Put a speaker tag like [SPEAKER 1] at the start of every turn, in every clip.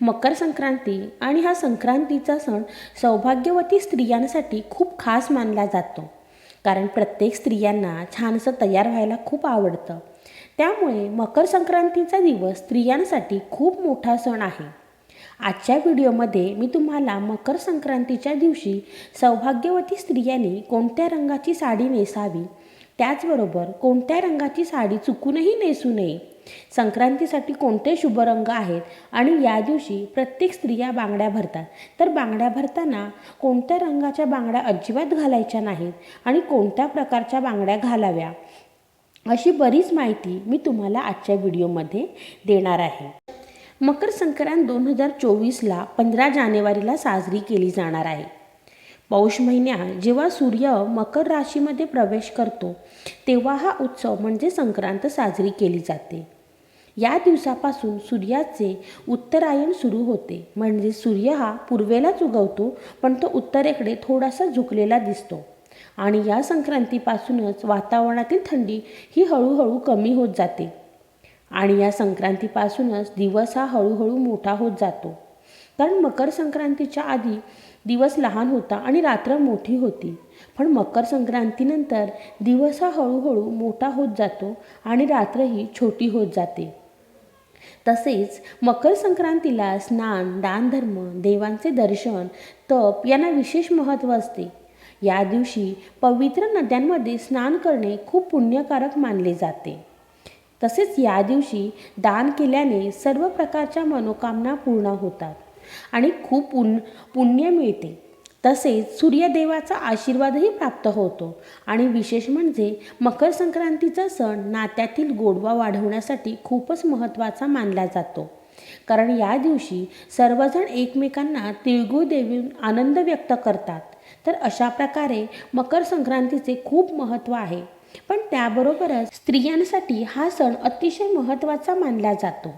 [SPEAKER 1] मकर संक्रांती आणि हा संक्रांतीचा सण सौभाग्यवती स्त्रियांसाठी खूप खास मानला जातो. कारण प्रत्येक स्त्रियांना छानसं तयार व्हायला खूप आवडतं. त्यामुळे मकर संक्रांतीचा दिवस स्त्रियांसाठी खूप मोठा सण आहे. आजच्या व्हिडिओमध्ये मी तुम्हाला मकर संक्रांतीच्या दिवशी सौभाग्यवती स्त्रियांनी कोणत्या रंगाची साडी नेसावी त्याचबरोबर कोणत्या रंगाची साडी चुकूनही नेसू नये संक्रांतीसाठी कोणते शुभ रंग आहेत आणि या दिवशी प्रत्येक स्त्रिया बांगड्या भरतात. तर बांगड्या भरताना कोणत्या रंगाच्या बांगड्या अजिबात घालायच्या नाहीत आणि कोणत्या प्रकारच्या बांगड्या घालाव्या? अशी बरीच माहिती मी तुम्हाला आजच्या व्हिडिओमध्ये देणार आहे. मकर संक्रांत दोन हजार चोवीसला पंधरा जानेवारीला साजरी केली जाणार आहे. पौष महिन्यात जेव्हा सूर्य मकर राशीमध्ये प्रवेश करतो तेव्हा हा उत्सव म्हणजे संक्रांत साजरी केली जाते. या दिवसापासून सूर्याचे उत्तरायण सुरू होते. म्हणजे सूर्य हा पूर्वेलाच उगवतो पण तो उत्तरेकडे थोडासा झुकलेला दिसतो. आणि या संक्रांतीपासूनच वातावरणातील थंडी ही हळूहळू कमी होत जाते. आणि या संक्रांतीपासूनच दिवस हा हळूहळू मोठा होत जातो. कारण मकर संक्रांतीच्या आधी दिवस लहान होता आणि रात्र मोठी होती. पण मकर संक्रांतीनंतर दिवस हा हळूहळू मोठा होत जातो आणि रात्रही छोटी होत जाते. तसेच मकर संक्रांतीला स्नान दानधर्म देवांचे दर्शन तप यांना विशेष महत्त्व असते. या दिवशी पवित्र नद्यांमध्ये स्नान करणे खूप पुण्यकारक मानले जाते. तसेच या दिवशी दान केल्याने सर्व प्रकारच्या मनोकामना पूर्ण होतात आणि खूप पुण्य पुण्य मिळते. तसेच सूर्यदेवाचा आशीर्वादही प्राप्त होतो. आणि विशेष म्हणजे मकर संक्रांतीचा सण नात्यातील गोडवा वाढवण्यासाठी खूपच महत्त्वाचा मानला जातो. कारण या दिवशी सर्वजण एकमेकांना तिळगुळ देऊन आनंद व्यक्त करतात. तर अशा प्रकारे मकर संक्रांतीचे खूप महत्त्व आहे. पण त्याबरोबरच स्त्रियांसाठी हा सण अतिशय महत्त्वाचा मानला जातो.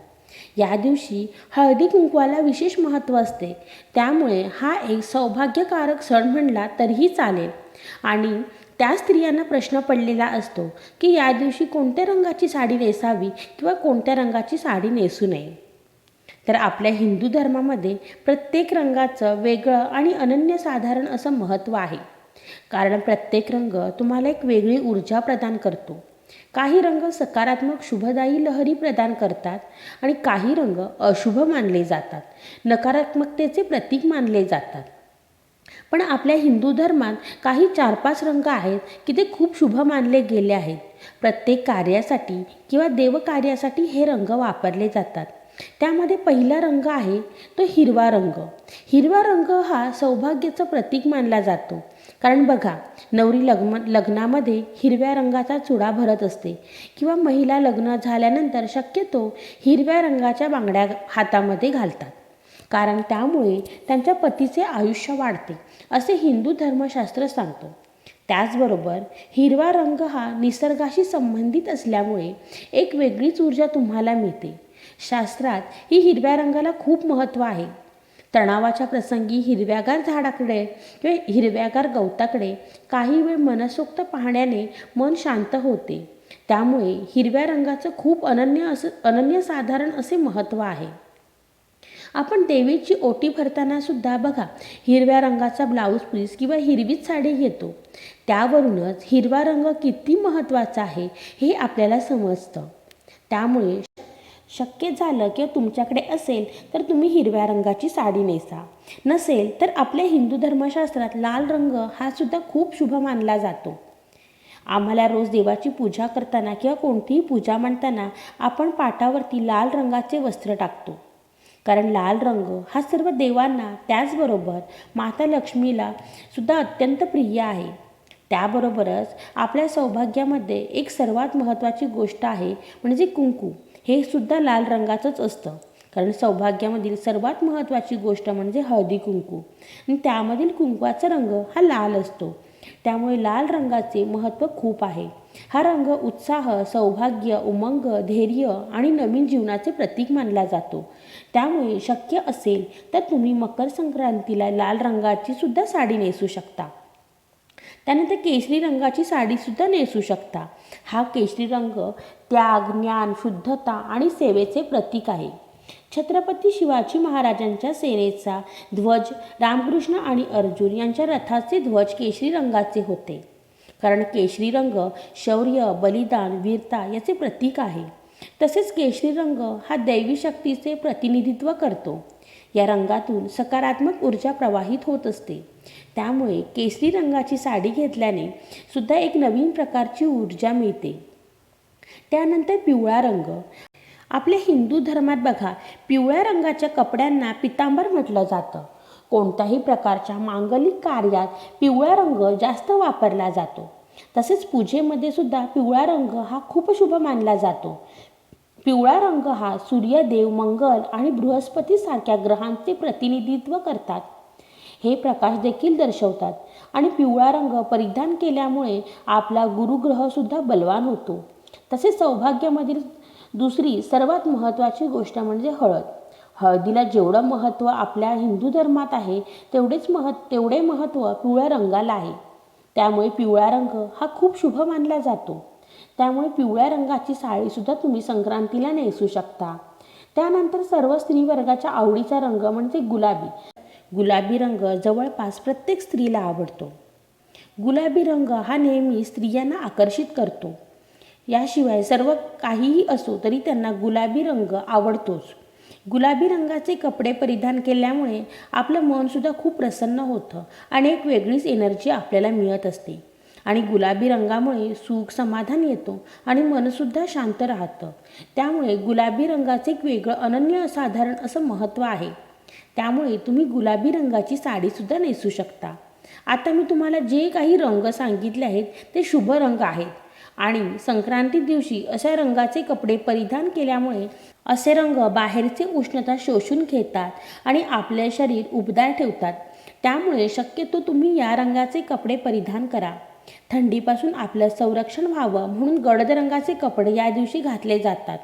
[SPEAKER 1] या दिवशी हळदी कुंकवाला विशेष महत्त्व असते. त्यामुळे हा एक सौभाग्यकारक सण म्हणला तरीही चालेल. आणि त्या स्त्रियांना प्रश्न पडलेला असतो की या दिवशी कोणत्या रंगाची साडी नेसावी किंवा कोणत्या रंगाची साडी नेसू नये? तर आपल्या हिंदू धर्मामध्ये प्रत्येक रंगाचं वेगळं आणि अनन्यसाधारण असं महत्त्व आहे. कारण प्रत्येक रंग तुम्हाला एक वेगळी ऊर्जा प्रदान करतो. काही रंग सकारात्मक शुभदायी लहरी प्रदान करतात आणि काही रंग अशुभ मानले जातात. नकारात्मकतेचे प्रतीक मानले जातात. पण आपल्या हिंदू धर्मात काही चार पाच रंग आहेत की ते खूप शुभ मानले गेले आहेत. प्रत्येक कार्यासाठी किंवा देवकार्यासाठी हे रंग वापरले जातात. त्यामध्ये पहिला रंग आहे तो हिरवा रंग. हिरवा रंग हा सौभाग्याचं प्रतीक मानला जातो. कारण बघा नवरी लग्न लग्नामध्ये हिरव्या रंगाचा चुडा भरत असते किंवा महिला लग्न झाल्यानंतर शक्यतो हिरव्या रंगाच्या बांगड्या हातामध्ये घालतात. कारण त्यामुळे त्यांच्या पतीचे आयुष्य वाढते असे हिंदू धर्मशास्त्र सांगतो. त्याचबरोबर हिरवा रंग हा निसर्गाशी संबंधित असल्यामुळे एक वेगळीच ऊर्जा तुम्हाला मिळते. शास्त्रात ही हिरव्या रंगाला खूप महत्त्व आहे. तणावाच्या प्रसंगी हिरव्यागार झाडाकडे किंवा हिरव्यागार गवताकडे काही वेळ मनसोक्त पाहण्याने मन शांत होते. त्यामुळे हिरव्या रंगाचं खूप अनन्य असं अनन्यसाधारण असे महत्त्व आहे. आपण देवीची ओटी भरताना सुद्धा बघा हिरव्या रंगाचा ब्लाऊज पीस किंवा हिरवीच साडी घेतो. त्यावरूनच हिरवा रंग किती महत्त्वाचा आहे हे आपल्याला समजतं. त्यामुळे शक्य झालं किंवा तुमच्याकडे असेल तर तुम्ही हिरव्या रंगाची साडी नेसा. नसेल तर आपल्या हिंदू धर्मशास्त्रात लाल रंग हा सुद्धा खूप शुभ मानला जातो. आम्हाला रोज देवाची पूजा करताना किंवा कोणतीही पूजा मांडताना आपण पाटावरती लाल रंगाचे वस्त्र टाकतो. कारण लाल रंग हा सर्व देवांना त्याचबरोबर माता लक्ष्मीला सुद्धा अत्यंत प्रिय आहे. त्याबरोबरच आपल्या सौभाग्यामध्ये एक सर्वात महत्त्वाची गोष्ट आहे म्हणजे कुंकू. हे सुद्धा लाल रंगाचंच असतं. कारण सौभाग्यामधील सर्वात महत्त्वाची गोष्ट म्हणजे हळदी कुंकू. आणि त्यामधील कुंकवाचा रंग हा लाल असतो. त्यामुळे लाल रंगाचे महत्त्व खूप आहे. हा रंग उत्साह सौभाग्य उमंग धैर्य आणि नवीन जीवनाचे प्रतीक मानला जातो. त्यामुळे शक्य असेल तर तुम्ही मकर संक्रांतीला लाल रंगाची सुद्धा साडी नेसू शकता. त्यानंतर केशरी रंगाची साडीसुद्धा नेसू शकता. हा केशरी रंग त्याग ज्ञान शुद्धता आणि सेवेचे प्रतीक आहे. छत्रपती शिवाजी महाराजांच्या सेनेचा ध्वज रामकृष्ण आणि अर्जुन यांच्या रथाचे ध्वज केशरी रंगाचे होते. कारण केशरी रंग शौर्य बलिदान वीरता याचे प्रतीक आहे. तसेच केशरी रंग हा दैवी शक्तीचे प्रतिनिधित्व करतो. या रंगातून सकारात्मक ऊर्जा प्रवाहित होत असते. त्यामुळे केसरी रंगाची साडी घेतल्याने सुद्धा एक नवीन प्रकारची ऊर्जा मिळते. त्यानंतर पिवळा रंग. आपल्या हिंदू धर्मात बघा पिवळ्या रंगाच्या कपड्यांना पितांबर म्हटलं जातं. कोणत्याही प्रकारच्या मांगलिक कार्यात पिवळा रंग जास्त वापरला जातो. तसेच पूजेमध्ये सुद्धा पिवळा रंग हा खूप शुभ मानला जातो. पिवळा रंग हा सूर्यदेव मंगल आणि बृहस्पती सारख्या ग्रहांचे प्रतिनिधित्व करतात. हे प्रकाश देखील दर्शवतात आणि पिवळा रंग परिधान केल्यामुळे आपला गुरुग्रह सुद्धा बलवान होतो. तसेच सौभाग्यामधील दुसरी सर्वात महत्त्वाची गोष्ट म्हणजे हळद. हळदीला जेवढं महत्त्व आपल्या हिंदू धर्मात आहे तेवढेच मह तेवढे महत्त्व पिवळ्या रंगाला आहे. त्यामुळे पिवळा रंग हा खूप शुभ मानला जातो. त्यामुळे पिवळ्या रंगाची साडीसुद्धा तुम्ही संक्रांतीला नेसू शकता. त्यानंतर सर्व स्त्रीवर्गाच्या आवडीचा रंग म्हणजे गुलाबी. गुलाबी रंग जवळपास प्रत्येक स्त्रीला आवडतो. गुलाबी रंग हा नेहमी स्त्रियांना आकर्षित करतो. याशिवाय सर्व काहीही असो तरी त्यांना गुलाबी रंग आवडतोच. गुलाबी रंगाचे कपडे परिधान केल्यामुळे आपलं मनसुद्धा खूप प्रसन्न होतं आणि एक वेगळीच एनर्जी आपल्याला मिळत असते. आणि गुलाबी रंगामुळे सुख समाधान येतो आणि मनसुद्धा शांत राहतं. त्यामुळे गुलाबी रंगाचे एक वेगळं अनन्य साधारण असं महत्त्व आहे. त्यामुळे तुम्ही गुलाबी रंगाची साडीसुद्धा नेसू शकता. आता मी तुम्हाला जे काही रंग सांगितले आहेत ते शुभ रंग आहेत. आणि संक्रांती दिवशी अशा रंगाचे कपडे परिधान केल्यामुळे असे रंग बाहेरचे उष्णता शोषून घेतात आणि आपले शरीर उबदार ठेवतात. त्यामुळे शक्यतो तुम्ही या रंगाचे कपडे परिधान करा. थंडीपासून आपलं संरक्षण व्हावं म्हणून गडद रंगाचे कपडे या दिवशी घातले जातात.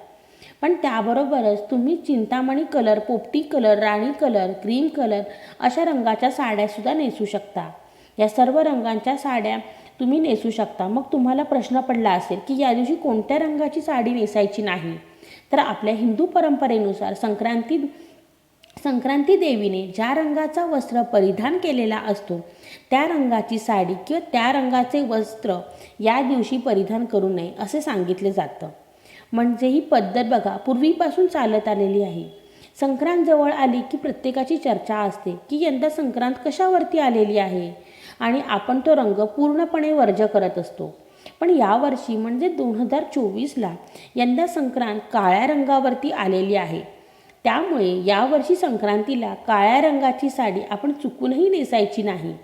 [SPEAKER 1] पण त्याबरोबरच तुम्ही चिंतामणी कलर पोपटी कलर राणी कलर क्रीम कलर अशा रंगाच्या साड्यासुद्धा नेसू शकता. या सर्व रंगांच्या साड्या तुम्ही नेसू शकता. मग तुम्हाला प्रश्न पडला असेल की या दिवशी कोणत्या रंगाची साडी नेसायची नाही? तर आपल्या हिंदू परंपरेनुसार संक्रांती संक्रांती देवीने ज्या रंगाचा वस्त्र परिधान केलेला असतो त्या रंगाची साडी किंवा त्या रंगाचे वस्त्र या दिवशी परिधान करू नये असे सांगितले जातं. म्हणजे ही पद्धत बघा पूर्वीपासून चालत आलेली आहे. संक्रांत जवळ आली की प्रत्येकाची चर्चा असते की यंदा संक्रांत कशावरती आलेली आहे? आणि आपण तो रंग पूर्णपणे वर्ज करत असतो. पण यावर्षी म्हणजे दोन हजार चोवीसला यंदा संक्रांत काळ्या रंगावरती आलेली आहे. त्यामुळे यावर्षी संक्रांतीला काळ्या रंगाची साडी आपण चुकूनही नेसायची नाही.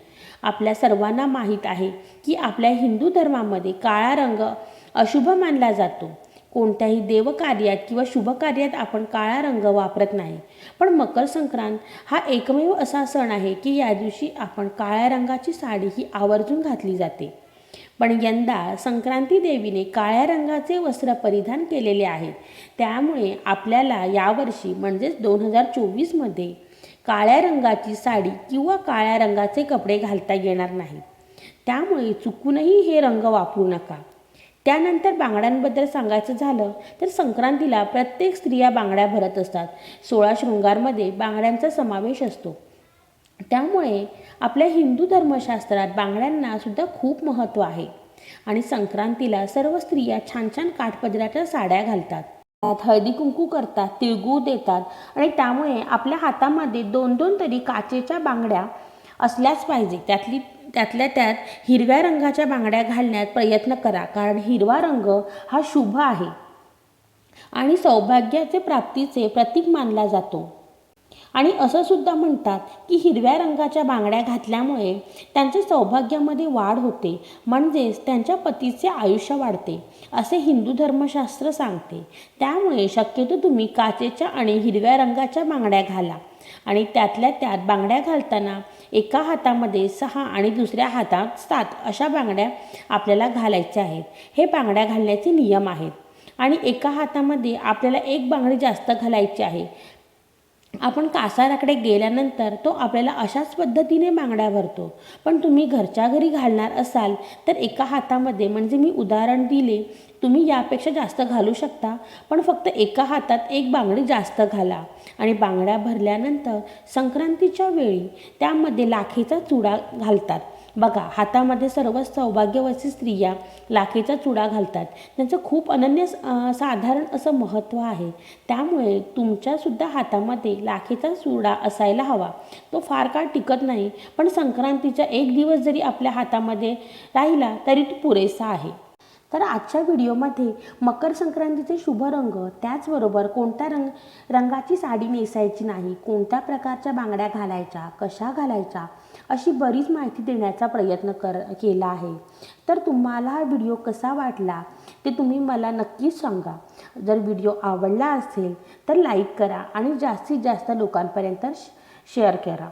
[SPEAKER 1] आपल्या सर्वांना माहीत आहे की आपल्या हिंदू धर्मामध्ये काळा रंग अशुभ मानला जातो. कोणत्याही देवकार्यात किंवा शुभकार्यात आपण काळा रंग वापरत नाही. पण मकर संक्रांत हा एकमेव असा सण आहे की या दिवशी आपण काळ्या रंगाची साडी ही आवर्जून घातली जाते. पण यंदा संक्रांती देवीने काळ्या रंगाचे वस्त्र परिधान केलेले आहेत त्यामुळे आपल्याला यावर्षी म्हणजेच दोन हजार चोवीसमध्ये काळ्या रंगाची साडी किंवा काळ्या रंगाचे कपडे घालता येणार नाही. त्यामुळे चुकूनही हे रंग वापरू नका. त्यानंतर बांगड्यांबद्दल सांगायचं झालं तर संक्रांतीला प्रत्येक स्त्रिया बांगड्या भरत असतात. सोळा शृंगारमध्ये बांगड्यांचा समावेश असतो. त्यामुळे आपल्या हिंदू धर्मशास्त्रात बांगड्यांना सुद्धा खूप महत्त्व आहे. आणि संक्रांतीला सर्व स्त्रिया छान छान काठपदराच्या साड्या घालतात. त्यात हळदी कुंकू करतात तिळगूळ देतात आणि त्यामुळे आपल्या हातामध्ये दोन दोन तरी काचेच्या बांगड्या असल्याच पाहिजे. त्यातली त्यातल्या त्यात हिरव्या रंगाच्या बांगड्या घालण्यात प्रयत्न करा कारण हिरवा रंग हा शुभ आहे. आणि सौभाग्याचे प्राप्तीचे प्रतीक मानला जातो. आणि असं सुद्धा म्हणतात की हिरव्या रंगाच्या बांगड्या घातल्यामुळे त्यांच्या सौभाग्यामध्ये वाढ होते म्हणजेच त्यांच्या पतीचे आयुष्य वाढते असे हिंदू धर्मशास्त्र सांगते. त्यामुळे शक्यतो तुम्ही काचेच्या आणि हिरव्या रंगाच्या बांगड्या घाला आणि त्यातल्या त्यात बांगड्या घालताना एका हातामध्ये सहा आणि दुसऱ्या हातात सात अशा बांगड्या आपल्याला घालायच्या आहेत. हे बांगड्या घालण्याचे नियम आहेत आणि एका हातामध्ये आपल्याला एक बांगडी जास्त घालायची आहे. आपण कासाराकडे गेल्यानंतर तो आपल्याला अशाच पद्धतीने बांगड्या भरतो. पण तुम्ही घरच्या घरी घालणार असाल तर एका हातामध्ये म्हणजे मी उदाहरण दिले तुम्ही यापेक्षा जास्त घालू शकता पण फक्त एका हातात एक बांगडी जास्त घाला. आणि बांगड्या भरल्यानंतर संक्रांतीच्या वेळी त्यामध्ये लाखेचा चुडा घालतात. बघा हातामध्ये सर्व सौभाग्यवती स्त्रिया लाखेचा चुडा घालतात. त्यांचं खूप अनन्य साधारण असं महत्त्व आहे. त्यामुळे तुमच्यासुद्धा हातामध्ये लाखेचा चुडा असायला हवा. तो फार काळ टिकत नाही पण संक्रांतीचा एक दिवस जरी आपल्या हातामध्ये राहिला तरी तो पुरेसा आहे. तर आजच्या व्हिडिओमध्ये मकर संक्रांतीचे शुभ रंग त्याचबरोबर कोणत्या रंग रंगाची साडी नेसायची नाही कोणत्या प्रकारच्या बांगड्या घालायच्या कशा घालायच्या अशी बरीच माहिती देण्याचा प्रयत्न कर केला आहे. तर तुम्हाला हा व्हिडिओ कसा वाटला ते तुम्ही मला नक्कीच सांगा. जर व्हिडिओ आवडला असेल तर लाईक करा आणि जास्तीत जास्त लोकांपर्यंत शेअर करा.